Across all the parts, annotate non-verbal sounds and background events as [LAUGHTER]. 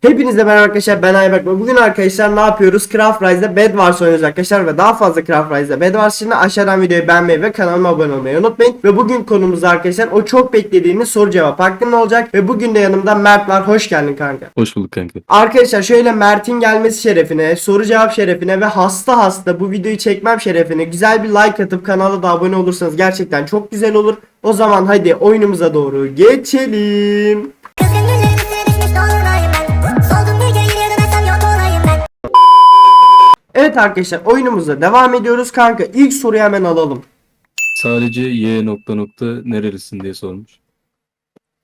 Hepinize merhaba arkadaşlar ben Ayberk ve bugün arkadaşlar ne yapıyoruz? Craft Rise'da Bed Wars oynuyoruz arkadaşlar ve daha fazla Craft Rise'da Bed Wars için aşağıdan videoyu beğenmeyi ve kanalıma abone olmayı unutmayın. Ve bugün konumuz arkadaşlar o çok beklediğiniz soru cevap hakkında olacak ve bugün de yanımda Mert var. Hoş geldin kanka. Hoş bulduk kanka. Arkadaşlar şöyle Mert'in gelmesi şerefine, soru cevap şerefine ve hasta hasta bu videoyu çekmem şerefine güzel bir like atıp kanala da abone olursanız gerçekten çok güzel olur. O zaman hadi oyunumuza doğru geçelim. Evet arkadaşlar oyunumuza devam ediyoruz kanka. İlk soruyu hemen alalım. Sadece Y nokta nokta nerelisin diye sormuş.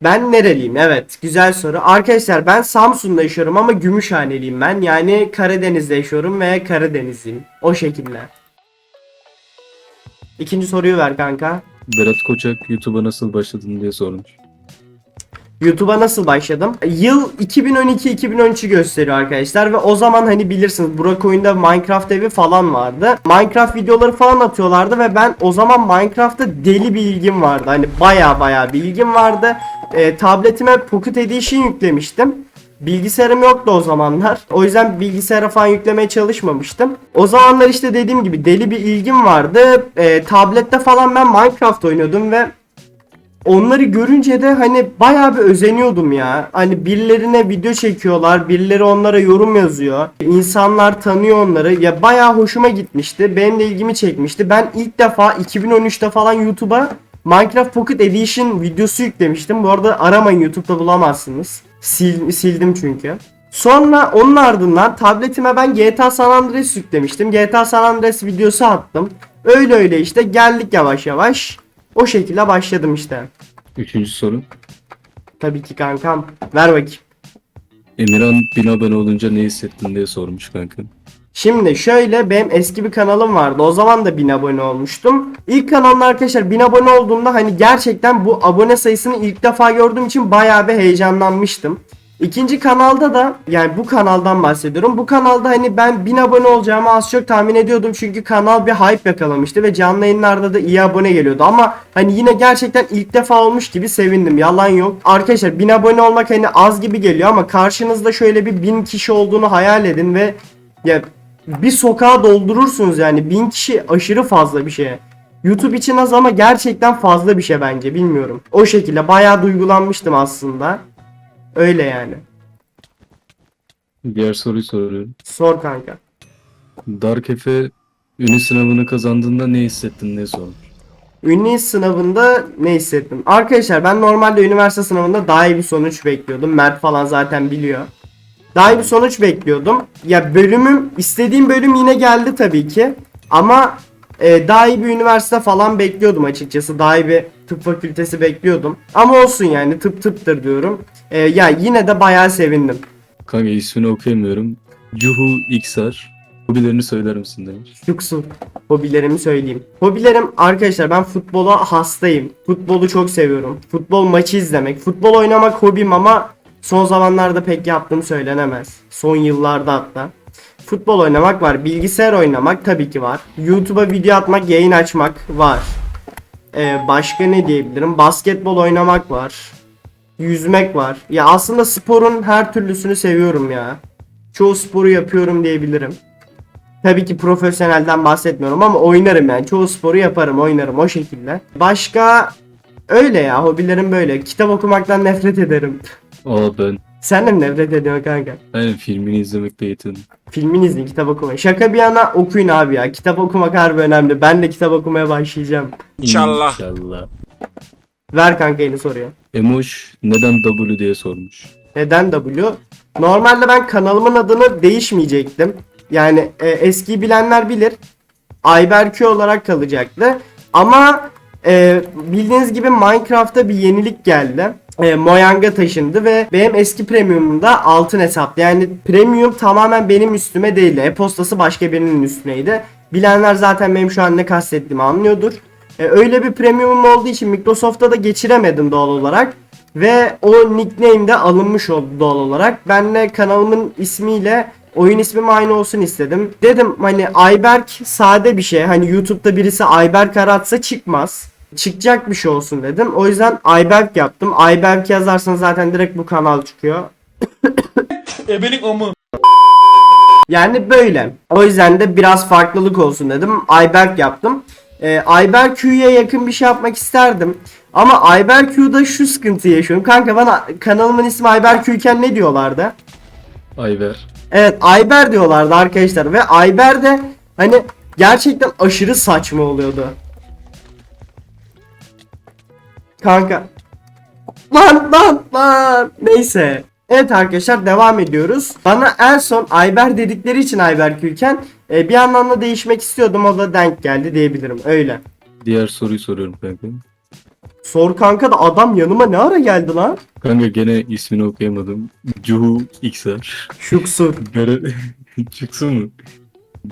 Ben nereliyim? Evet, güzel soru. Arkadaşlar ben Samsun'da yaşıyorum ama Gümüşhaneliyim ben. Yani Karadeniz'de yaşıyorum ve Karadenizliyim. O şekilde. İkinci soruyu ver kanka. Berat Koçak YouTube'a nasıl başladın diye sormuş. YouTube'a nasıl başladım? Yıl 2012-2013'ü gösteriyor arkadaşlar ve o zaman hani bilirsiniz Burak oyunda Minecraft evi falan vardı. Minecraft videoları falan atıyorlardı ve ben o zaman Minecraft'ta deli bir ilgim vardı. Hani baya baya bir ilgim vardı. Ee, tabletime Pocket Edition yüklemiştim. Bilgisayarım yoktu o zamanlar. O yüzden bilgisayara falan yüklemeye çalışmamıştım. O zamanlar işte dediğim gibi deli bir ilgim vardı. Ee, tablette falan ben Minecraft oynuyordum ve onları görünce de hani bayağı bir özeniyordum ya. Hani birilerine video çekiyorlar, birileri onlara yorum yazıyor. İnsanlar tanıyor onları. Ya bayağı hoşuma gitmişti. Benim de ilgimi çekmişti. Ben ilk defa 2013'te falan YouTube'a Minecraft Pocket Edition videosu yüklemiştim. Bu arada aramayın YouTube'da bulamazsınız. Sil, sildim çünkü. Sonra onun ardından tabletime ben GTA San Andreas yüklemiştim. GTA San Andreas videosu attım. Öyle öyle işte geldik yavaş yavaş. O şekilde başladım işte. Üçüncü soru. Tabii ki kankam. Ver bakayım. Emirhan bin abone olunca ne hissettin diye sormuş kanka. Şimdi şöyle benim eski bir kanalım vardı. O zaman da 1000 abone olmuştum. İlk kanalımda arkadaşlar 1000 abone olduğumda hani gerçekten bu abone sayısını ilk defa gördüğüm için bayağı bir heyecanlanmıştım. İkinci kanalda da yani bu kanaldan bahsediyorum. Bu kanalda hani ben 1000 abone olacağımı az çok tahmin ediyordum. Çünkü kanal bir hype yakalamıştı ve canlı yayınlarda da iyi abone geliyordu. Ama hani yine gerçekten ilk defa olmuş gibi sevindim. Yalan yok. Arkadaşlar 1000 abone olmak hani az gibi geliyor ama karşınızda şöyle bir 1000 kişi olduğunu hayal edin ve ya bir sokağa doldurursunuz yani. 1000 kişi aşırı fazla bir şey. YouTube için az ama gerçekten fazla bir şey bence bilmiyorum. O şekilde bayağı duygulanmıştım aslında. Öyle yani. Diğer soruyu soruyorum. Sor kanka. Dark Efe ünlü sınavını kazandığında ne hissettin diye sormuş. Ünlü sınavında ne hissettim? Arkadaşlar ben normalde üniversite sınavında daha iyi bir sonuç bekliyordum. Mert falan zaten biliyor. Daha iyi bir sonuç bekliyordum. Ya bölümüm istediğim bölüm yine geldi tabii ki. Ama e, daha iyi bir üniversite falan bekliyordum açıkçası. Daha iyi bir tıp fakültesi bekliyordum. Ama olsun yani tıp tıptır diyorum. E, ya yine de bayağı sevindim. Kanka ismini okuyamıyorum. Cuhu Xar. Hobilerini söyler misin demiş. Yoksul. Hobilerimi söyleyeyim. Hobilerim arkadaşlar ben futbola hastayım. Futbolu çok seviyorum. Futbol maçı izlemek. Futbol oynamak hobim ama son zamanlarda pek yaptığım söylenemez. Son yıllarda hatta. Futbol oynamak var. Bilgisayar oynamak tabii ki var. YouTube'a video atmak, yayın açmak var. Ee, başka ne diyebilirim? Basketbol oynamak var. Yüzmek var. Ya aslında sporun her türlüsünü seviyorum ya. Çoğu sporu yapıyorum diyebilirim. Tabii ki profesyonelden bahsetmiyorum ama oynarım yani. Çoğu sporu yaparım, oynarım o şekilde. Başka öyle ya hobilerim böyle. Kitap okumaktan nefret ederim. Aa ben. Sen de mi nefret ediyorsun kanka? Aynen filmini izlemekte yetindim. Filmini izleyin, kitap okumayın. Şaka bir yana okuyun abi ya. Kitap okumak harbi önemli. Ben de kitap okumaya başlayacağım. İnşallah. İnşallah. Ver kanka yeni soruyu. Emoş neden W diye sormuş. Neden W? Normalde ben kanalımın adını değişmeyecektim. Yani e, eski bilenler bilir. Ayberkü olarak kalacaktı. Ama e, bildiğiniz gibi Minecraft'ta bir yenilik geldi. E, Mojang'a taşındı ve benim eski premiumumda altın hesap. Yani premium tamamen benim üstüme değildi. E-postası başka birinin üstüneydi. Bilenler zaten benim şu an ne kastettiğimi anlıyordur. E, öyle bir premiumum olduğu için Microsoft'ta da geçiremedim doğal olarak. Ve o nickname de alınmış oldu doğal olarak. Ben de kanalımın ismiyle oyun ismim aynı olsun istedim. Dedim hani Ayberk sade bir şey. Hani YouTube'da birisi Ayberk aratsa çıkmaz. Çıkacak bir şey olsun dedim. O yüzden Ayberk yaptım. Ayberk yazarsanız zaten direkt bu kanal çıkıyor. [COUGHS] Ebelik amı. Yani böyle. O yüzden de biraz farklılık olsun dedim. Ayberk yaptım. Ee, Ayberk Q'ya yakın bir şey yapmak isterdim. Ama Ayberk Q'da şu sıkıntı yaşıyorum. Kanka bana kanalımın ismi Ayberk Q iken ne diyorlardı? Ayber. Evet Ayber diyorlardı arkadaşlar ve Ayber de hani gerçekten aşırı saçma oluyordu. Kanka. Lan lan lan. Neyse. Evet arkadaşlar devam ediyoruz. Bana en son Ayber dedikleri için Ayber Külken e, bir anlamda değişmek istiyordum o da denk geldi diyebilirim öyle. Diğer soruyu soruyorum kanka. Sor kanka da adam yanıma ne ara geldi lan? Kanka gene ismini okuyamadım. Cuhu Xar. Şuksur. Çıksın mı?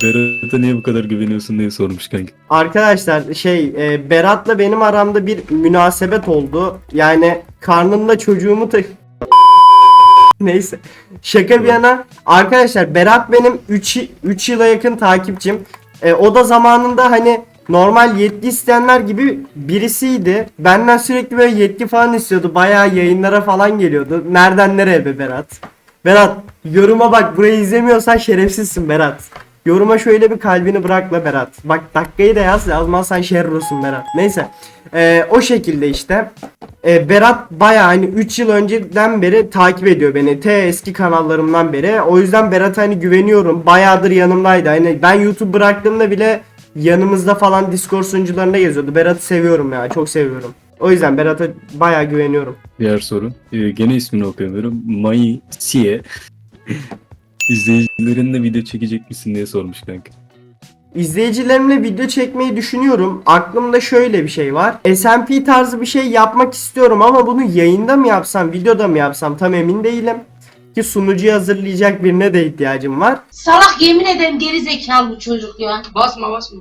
Berat'a niye bu kadar güveniyorsun diye sormuş kanka. Arkadaşlar şey e, Berat'la benim aramda bir münasebet oldu. Yani karnımda çocuğumu ta... [LAUGHS] Neyse. Şaka bir yana. Arkadaşlar Berat benim 3 3 yıla yakın takipçim. E, o da zamanında hani normal yetki isteyenler gibi birisiydi. Benden sürekli böyle yetki falan istiyordu. Bayağı yayınlara falan geliyordu. Nereden nereye be Berat? Berat yoruma bak burayı izlemiyorsan şerefsizsin Berat. Yoruma şöyle bir kalbini bırakla Berat. Bak dakikayı da yaz yazmazsan şerrosun Berat. Neyse. Ee, o şekilde işte. Ee, Berat baya hani 3 yıl önceden beri takip ediyor beni. T eski kanallarımdan beri. O yüzden Berat'a hani güveniyorum. Bayağıdır yanımdaydı. Hani ben YouTube bıraktığımda bile yanımızda falan Discord sunucularında geziyordu. Berat'ı seviyorum ya. Çok seviyorum. O yüzden Berat'a baya güveniyorum. Diğer soru. Ee, gene ismini okuyamıyorum. Mai Sie. İzleyicilerinle video çekecek misin diye sormuş kanka. İzleyicilerimle video çekmeyi düşünüyorum. Aklımda şöyle bir şey var. SMP tarzı bir şey yapmak istiyorum ama bunu yayında mı yapsam, videoda mı yapsam tam emin değilim. Ki sunucuyu hazırlayacak birine de ihtiyacım var. Salak yemin ederim geri zekalı bu çocuk ya. Basma basma.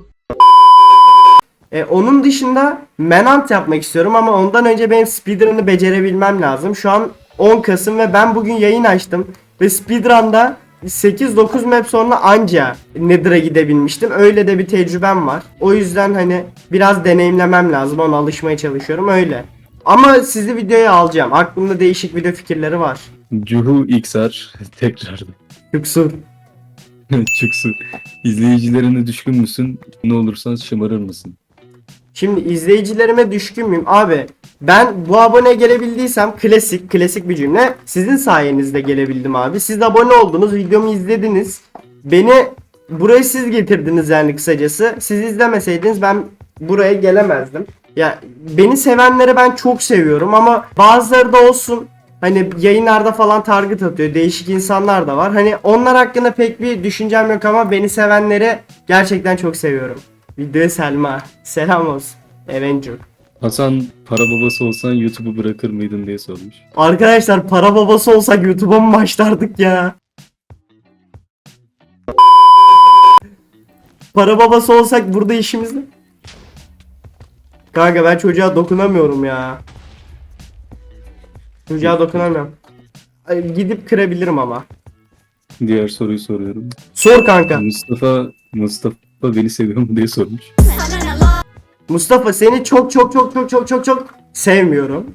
E, onun dışında Manhunt yapmak istiyorum ama ondan önce benim speedrun'ı becerebilmem lazım. Şu an 10 Kasım ve ben bugün yayın açtım. Ve speedrun'da 8-9 map sonra anca Nether'a gidebilmiştim. Öyle de bir tecrübem var. O yüzden hani biraz deneyimlemem lazım. Ona alışmaya çalışıyorum öyle. Ama sizi videoya alacağım. Aklımda değişik video fikirleri var. Cuhu Xar. [LAUGHS] Tekrardan. Yüksur. [LAUGHS] Çıksın. İzleyicilerine düşkün müsün? Ne olursan şımarır mısın? Şimdi izleyicilerime düşkün müyüm? Abi ben bu abone gelebildiysem klasik klasik bir cümle sizin sayenizde gelebildim abi. Siz abone oldunuz videomu izlediniz. Beni buraya siz getirdiniz yani kısacası. Siz izlemeseydiniz ben buraya gelemezdim. Ya beni sevenleri ben çok seviyorum ama bazıları da olsun Hani yayınlarda falan target atıyor. Değişik insanlar da var. Hani onlar hakkında pek bir düşüncem yok ama beni sevenleri gerçekten çok seviyorum. Videoya Selma. Selam olsun. Avenger. Hasan para babası olsan YouTube'u bırakır mıydın diye sormuş. Arkadaşlar para babası olsak YouTube'a mı başlardık ya? Para babası olsak burada işimiz ne? Kanka ben çocuğa dokunamıyorum ya. Çocuğa dokunamıyorum. Ay, Gidip kırabilirim ama. Diğer soruyu soruyorum. Sor kanka. Mustafa Mustafa beni seviyor mu diye sormuş. Mustafa seni çok çok çok çok çok çok çok sevmiyorum.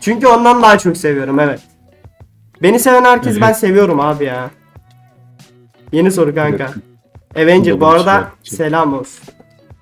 Çünkü ondan daha çok seviyorum evet. Beni seven herkes Evet. ben seviyorum abi ya. Yeni soru kanka. Evet. Avenger bu arada selam olsun.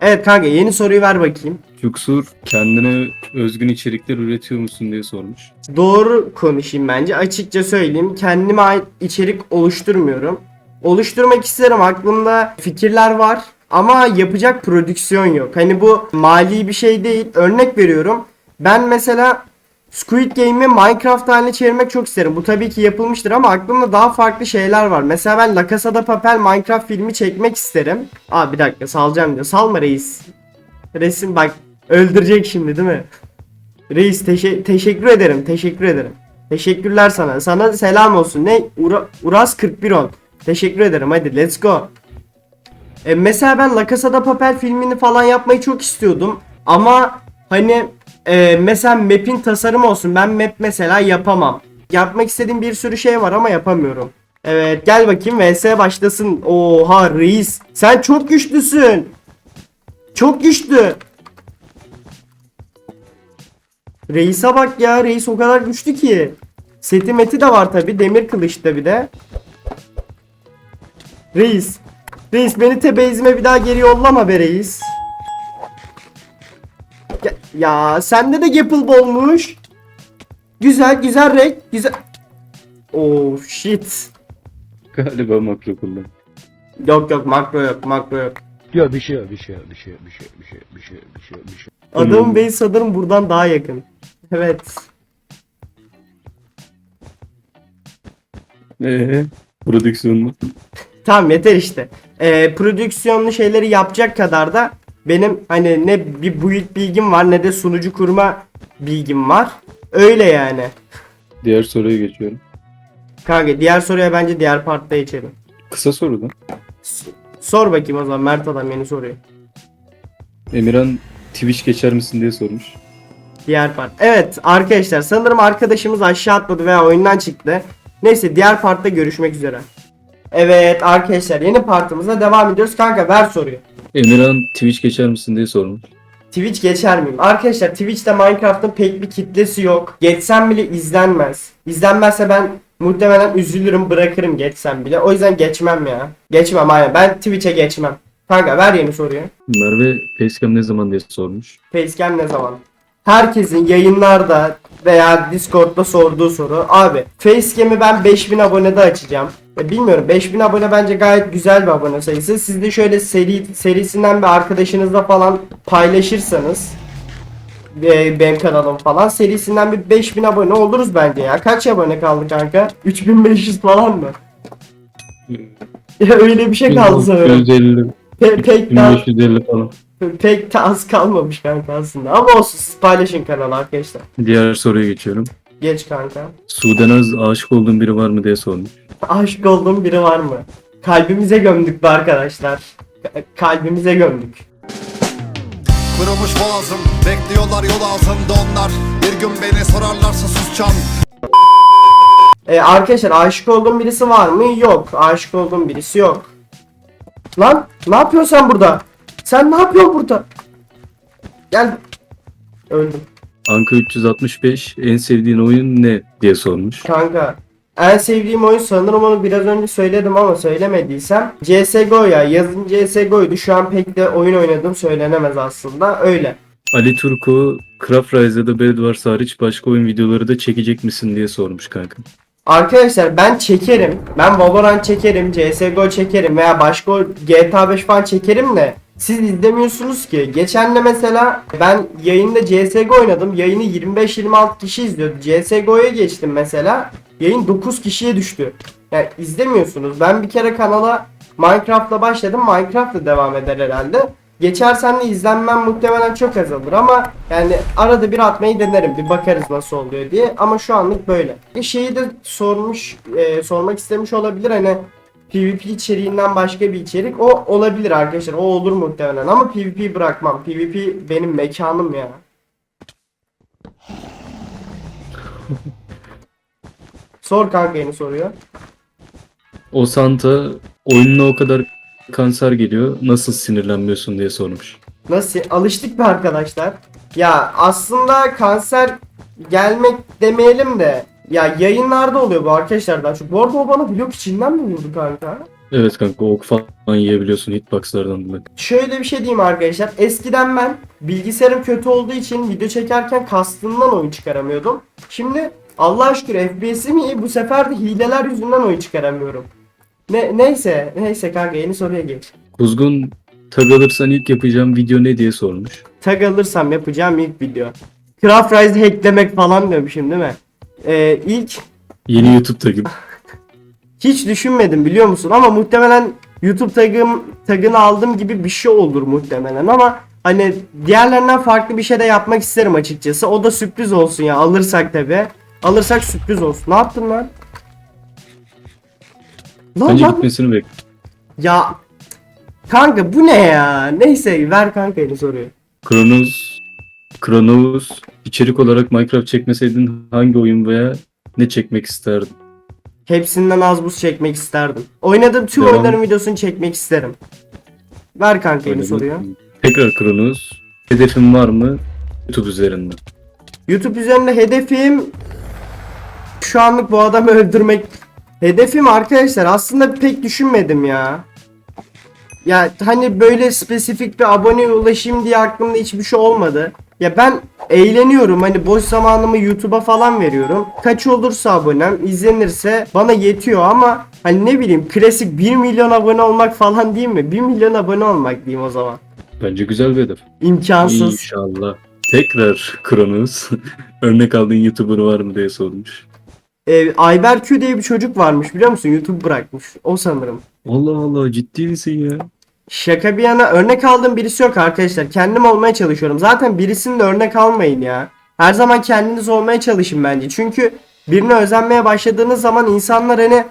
Evet kanka yeni soruyu ver bakayım. Cuksur kendine özgün içerikler üretiyor musun diye sormuş. Doğru konuşayım bence. Açıkça söyleyeyim. Kendime ait içerik oluşturmuyorum. Oluşturmak isterim. Aklımda fikirler var. Ama yapacak prodüksiyon yok. Hani bu mali bir şey değil. Örnek veriyorum. Ben mesela Squid Game'i Minecraft haline çevirmek çok isterim. Bu tabii ki yapılmıştır ama aklımda daha farklı şeyler var. Mesela ben La Casa de Papel Minecraft filmi çekmek isterim. Aa bir dakika salacağım diyor. Salma reis. Resim bak öldürecek şimdi değil mi? Reis teşe- teşekkür ederim. Teşekkür ederim. Teşekkürler sana. Sana selam olsun. Ne? Ura- Uras 4110. Teşekkür ederim. Hadi let's go. E, mesela ben La Casa de Papel filmini falan yapmayı çok istiyordum. Ama hani e, mesela map'in tasarımı olsun. Ben map mesela yapamam. Yapmak istediğim bir sürü şey var ama yapamıyorum. Evet gel bakayım vs başlasın. Oha reis. Sen çok güçlüsün. Çok güçlü. Reis'e bak ya. Reis o kadar güçlü ki. Seti meti de var tabi. Demir kılıçta bir de. Reis. Reis beni tebeizme bir daha geri yollama be reis. Ya, ya sende de Gapple olmuş. Güzel güzel renk güzel. Oh shit. Galiba makro kullan. Yok yok makro yok makro yok. Yok bir şey yok bir şey yok bir şey bir şey bir şey bir şey bir şey yok bir şey. Adamın hmm. base sanırım buradan daha yakın. Evet. Eee prodüksiyon mu? Tamam yeter işte. Ee, prodüksiyonlu şeyleri yapacak kadar da benim hani ne bir build bilgim var ne de sunucu kurma bilgim var. Öyle yani. Diğer soruya geçiyorum. Kanka diğer soruya bence diğer partta geçelim. Kısa soru da. S- Sor bakayım o zaman Mert adam yeni soruyor. Emirhan Twitch geçer misin diye sormuş. Diğer part. Evet arkadaşlar sanırım arkadaşımız aşağı atladı veya oyundan çıktı. Neyse diğer partta görüşmek üzere. Evet arkadaşlar yeni partımıza devam ediyoruz. Kanka ver soruyu. Emirhan Twitch geçer misin diye sormuş. Twitch geçer miyim? Arkadaşlar Twitch'te Minecraft'ın pek bir kitlesi yok. Geçsem bile izlenmez. İzlenmezse ben muhtemelen üzülürüm bırakırım geçsem bile. O yüzden geçmem ya. Geçmem aynen. Ben Twitch'e geçmem. Kanka ver yeni soruyu. Merve Facecam ne zaman diye sormuş. Facecam ne zaman? Herkesin yayınlarda veya Discord'da sorduğu soru. Abi Facecam'i ben 5000 abonede açacağım. E, bilmiyorum 5000 abone bence gayet güzel bir abone sayısı. Siz de şöyle seri serisinden bir arkadaşınızla falan paylaşırsanız e, benim kanalım falan serisinden bir 5000 abone oluruz bence ya. Kaç abone kaldı kanka? 3500 falan mı? Ya [LAUGHS] öyle bir şey kaldı sanırım. 1550, Pe- pek daha 1550 falan. Pek de az kalmamış kanka aslında. Ama olsun siz paylaşın kanalı arkadaşlar. Diğer soruya geçiyorum. Geç kanka. Sudenaz aşık olduğun biri var mı diye sormuş. Aşık olduğum biri var mı? Kalbimize gömdük be arkadaşlar. Ka- Kalbimize gömdük. Kırılmış boğazım Bekliyorlar yol altında onlar Bir gün beni sorarlarsa susacağım Ee, arkadaşlar aşık olduğum birisi var mı? Yok. Aşık olduğum birisi yok. Lan ne yapıyorsun sen burada? Sen ne yapıyorsun burada? Gel. Öldüm. Anka 365 en sevdiğin oyun ne diye sormuş. Kanka en sevdiğim oyun sanırım onu biraz önce söyledim ama söylemediysem CSGO ya yazın CSGO'ydu şu an pek de oyun oynadım söylenemez aslında öyle. Ali Turko Craft Rise'da Bed Wars hariç başka oyun videoları da çekecek misin diye sormuş kanka. Arkadaşlar ben çekerim ben Valorant çekerim CSGO çekerim veya başka GTA 5 falan çekerim de siz izlemiyorsunuz ki. Geçen de mesela ben yayında CSGO oynadım. Yayını 25-26 kişi izliyordu. CSGO'ya geçtim mesela. Yayın 9 kişiye düştü. Yani izlemiyorsunuz. Ben bir kere kanala Minecraft'la başladım. Minecraft'la devam eder herhalde. Geçersen de izlenmem muhtemelen çok azalır ama yani arada bir atmayı denerim. Bir bakarız nasıl oluyor diye. Ama şu anlık böyle. Bir şeyi de sormuş, e, sormak istemiş olabilir hani PvP içeriğinden başka bir içerik. O olabilir arkadaşlar. O olur muhtemelen ama PvP bırakmam. PvP benim mekanım ya. [LAUGHS] Sor kanka yeni soruyor. O Santa oyununa o kadar kanser geliyor. Nasıl sinirlenmiyorsun diye sormuş. Nasıl? Alıştık be arkadaşlar. Ya aslında kanser gelmek demeyelim de ya yayınlarda oluyor bu arkadaşlar daha çok. Bu arada o bana blok içinden mi vurdu kanka? Evet kanka ok falan yiyebiliyorsun hitboxlardan dolayı. Şöyle bir şey diyeyim arkadaşlar. Eskiden ben bilgisayarım kötü olduğu için video çekerken kastından oyun çıkaramıyordum. Şimdi Allah şükür FPS'im iyi. Bu sefer de hileler yüzünden oyun çıkaramıyorum. Ne, neyse, neyse kanka yeni soruya geç. Kuzgun tag alırsan ilk yapacağım video ne diye sormuş. Tag alırsam yapacağım ilk video. Craft Rise'de hacklemek falan demişim değil mi? Ee, ilk Yeni YouTube tagım. hiç düşünmedim biliyor musun? Ama muhtemelen YouTube tagım tagını aldığım gibi bir şey olur muhtemelen ama hani diğerlerinden farklı bir şey de yapmak isterim açıkçası. O da sürpriz olsun ya alırsak tabi. Alırsak sürpriz olsun. Ne yaptın lan? Lan Bence lan. gitmesini bek. Ya kanka bu ne ya? Neyse ver kanka yeni soruyu. Kronos Kronos içerik olarak Minecraft çekmeseydin hangi oyun veya ne çekmek isterdin? Hepsinden az buz çekmek isterdim. Oynadığım tüm Devam. oyunların videosunu çekmek isterim. Ver kanka yeni soruyu. Tekrar Kronos. Hedefin var mı? YouTube üzerinden. YouTube üzerinde hedefim Şu anlık bu adamı öldürmek hedefim arkadaşlar aslında pek düşünmedim ya. Ya hani böyle spesifik bir aboneye ulaşayım diye aklımda hiçbir şey olmadı. Ya ben eğleniyorum hani boş zamanımı YouTube'a falan veriyorum. Kaç olursa abonem izlenirse bana yetiyor ama hani ne bileyim klasik 1 milyon abone olmak falan değil mi? 1 milyon abone olmak diyeyim o zaman. Bence güzel bir hedef. İmkansız. İnşallah. Tekrar Kronos. [LAUGHS] Örnek aldığın YouTuber var mı diye sormuş. Ee, Ayber Q diye bir çocuk varmış biliyor musun? YouTube bırakmış. O sanırım. Allah Allah ciddi misin ya? Şaka bir yana örnek aldığım birisi yok arkadaşlar. Kendim olmaya çalışıyorum. Zaten birisini de örnek almayın ya. Her zaman kendiniz olmaya çalışın bence. Çünkü birine özenmeye başladığınız zaman insanlar hani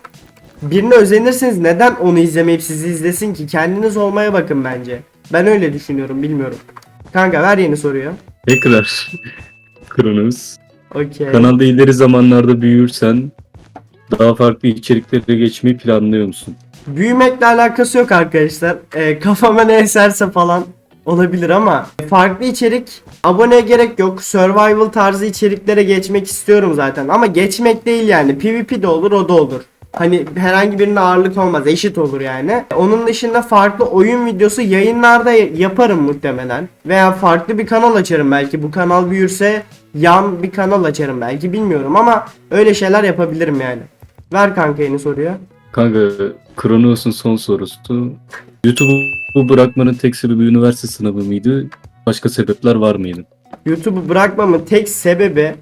birine özenirseniz neden onu izlemeyip sizi izlesin ki? Kendiniz olmaya bakın bence. Ben öyle düşünüyorum bilmiyorum. Kanka ver yeni soruyu. Tekrar [LAUGHS] Kronos. Okey. Kanalda ileri zamanlarda büyürsen daha farklı içeriklere geçmeyi planlıyor musun? Büyümekle alakası yok arkadaşlar. Ee, kafama ne eserse falan olabilir ama farklı içerik aboneye gerek yok. Survival tarzı içeriklere geçmek istiyorum zaten ama geçmek değil yani. PvP de olur o da olur. Hani herhangi birine ağırlık olmaz eşit olur yani. Onun dışında farklı oyun videosu yayınlarda yaparım muhtemelen. Veya farklı bir kanal açarım belki. Bu kanal büyürse yan bir kanal açarım belki bilmiyorum ama öyle şeyler yapabilirim yani. Ver kanka yeni soruyu. Kanka Kronos'un son sorusu. YouTube'u bırakmanın tek sebebi üniversite sınavı mıydı? Başka sebepler var mıydı? YouTube'u bırakmamın tek sebebi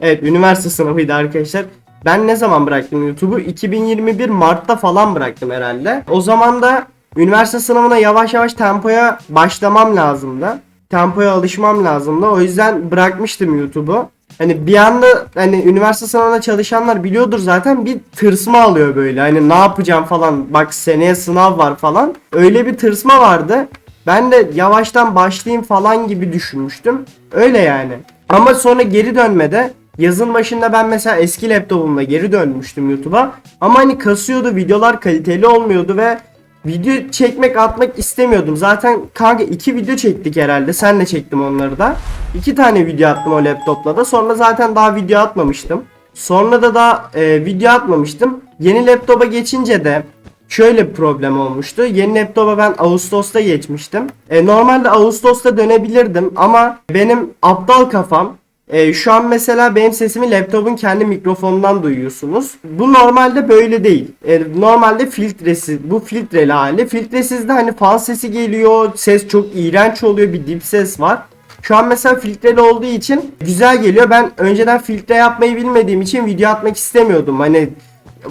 evet üniversite sınavıydı arkadaşlar. Ben ne zaman bıraktım YouTube'u? 2021 Mart'ta falan bıraktım herhalde. O zaman da üniversite sınavına yavaş yavaş tempoya başlamam lazımdı. Tempoya alışmam lazımdı. O yüzden bırakmıştım YouTube'u. Hani bir anda hani üniversite sınavına çalışanlar biliyordur zaten bir tırsma alıyor böyle. Hani ne yapacağım falan. Bak seneye sınav var falan. Öyle bir tırsma vardı. Ben de yavaştan başlayayım falan gibi düşünmüştüm. Öyle yani. Ama sonra geri dönmede yazın başında ben mesela eski laptopumla geri dönmüştüm YouTube'a. Ama hani kasıyordu, videolar kaliteli olmuyordu ve video çekmek atmak istemiyordum. Zaten kanka iki video çektik herhalde. Senle çektim onları da. İki tane video attım o laptopla da. Sonra zaten daha video atmamıştım. Sonra da daha e, video atmamıştım. Yeni laptopa geçince de şöyle bir problem olmuştu. Yeni laptopa ben Ağustos'ta geçmiştim. E, normalde Ağustos'ta dönebilirdim ama benim aptal kafam e, şu an mesela benim sesimi laptopun kendi mikrofonundan duyuyorsunuz. Bu normalde böyle değil. E, normalde filtresi, bu filtreli hali. Filtresizde hani fal sesi geliyor, ses çok iğrenç oluyor, bir dip ses var. Şu an mesela filtreli olduğu için güzel geliyor. Ben önceden filtre yapmayı bilmediğim için video atmak istemiyordum. Hani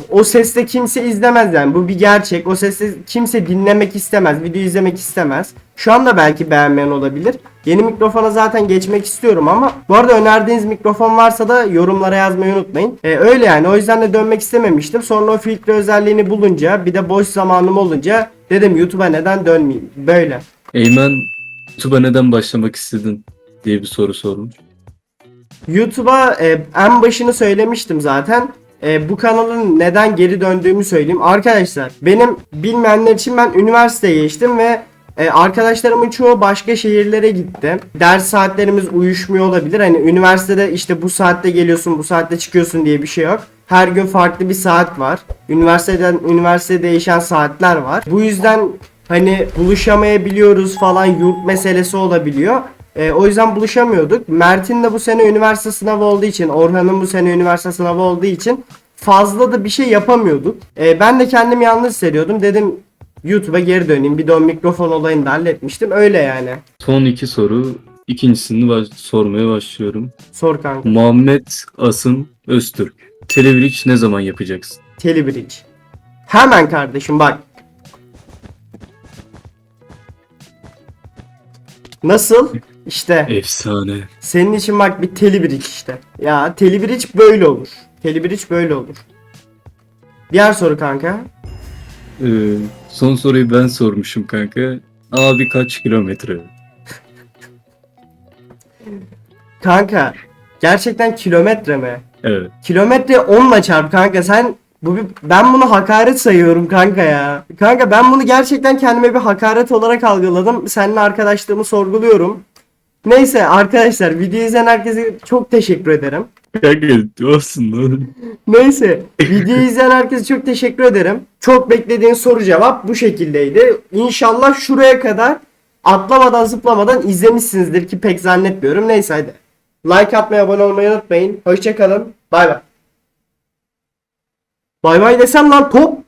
o sesle kimse izlemez yani. Bu bir gerçek. O sesle kimse dinlemek istemez. Video izlemek istemez. Şu anda belki beğenmeyen olabilir. Yeni mikrofona zaten geçmek istiyorum ama bu arada önerdiğiniz mikrofon varsa da yorumlara yazmayı unutmayın. Ee, öyle yani. O yüzden de dönmek istememiştim. Sonra o filtre özelliğini bulunca bir de boş zamanım olunca dedim YouTube'a neden dönmeyeyim. Böyle. Eymen YouTube'a neden başlamak istedin diye bir soru sormuş. YouTube'a e, en başını söylemiştim zaten. E, bu kanalın neden geri döndüğümü söyleyeyim. Arkadaşlar benim bilmeyenler için ben üniversiteye geçtim ve e, arkadaşlarımın çoğu başka şehirlere gitti. Ders saatlerimiz uyuşmuyor olabilir. Hani üniversitede işte bu saatte geliyorsun bu saatte çıkıyorsun diye bir şey yok. Her gün farklı bir saat var. Üniversiteden üniversiteye değişen saatler var. Bu yüzden hani buluşamayabiliyoruz falan yurt meselesi olabiliyor. E, o yüzden buluşamıyorduk. Mert'in de bu sene üniversite sınavı olduğu için, Orhan'ın bu sene üniversite sınavı olduğu için fazla da bir şey yapamıyorduk. E, ben de kendimi yalnız hissediyordum. Dedim YouTube'a geri döneyim. Bir de o mikrofon olayını da halletmiştim. Öyle yani. Son iki soru. İkincisini baş- sormaya başlıyorum. Sor kanka. Muhammed Asım Öztürk. Televriç ne zaman yapacaksın? Telebridge. Hemen kardeşim bak. Nasıl? İşte Efsane. senin için bak bir telebridge işte. Ya telebridge böyle olur. Telebridge böyle olur. Diğer soru kanka. Ee, son soruyu ben sormuşum kanka. Abi kaç kilometre? Kanka gerçekten kilometre mi? Evet. Kilometre 10'la çarp kanka sen bu bir, ben bunu hakaret sayıyorum kanka ya. Kanka ben bunu gerçekten kendime bir hakaret olarak algıladım. Seninle arkadaşlığımı sorguluyorum. Neyse arkadaşlar video izleyen herkese çok teşekkür ederim. Kanka olsun lan. Neyse videoyu izleyen herkese çok teşekkür ederim. Çok beklediğin soru cevap bu şekildeydi. İnşallah şuraya kadar atlamadan zıplamadan izlemişsinizdir ki pek zannetmiyorum. Neyse hadi. Like atmayı abone olmayı unutmayın. Hoşçakalın. Bay bay. Bay bay desem lan top.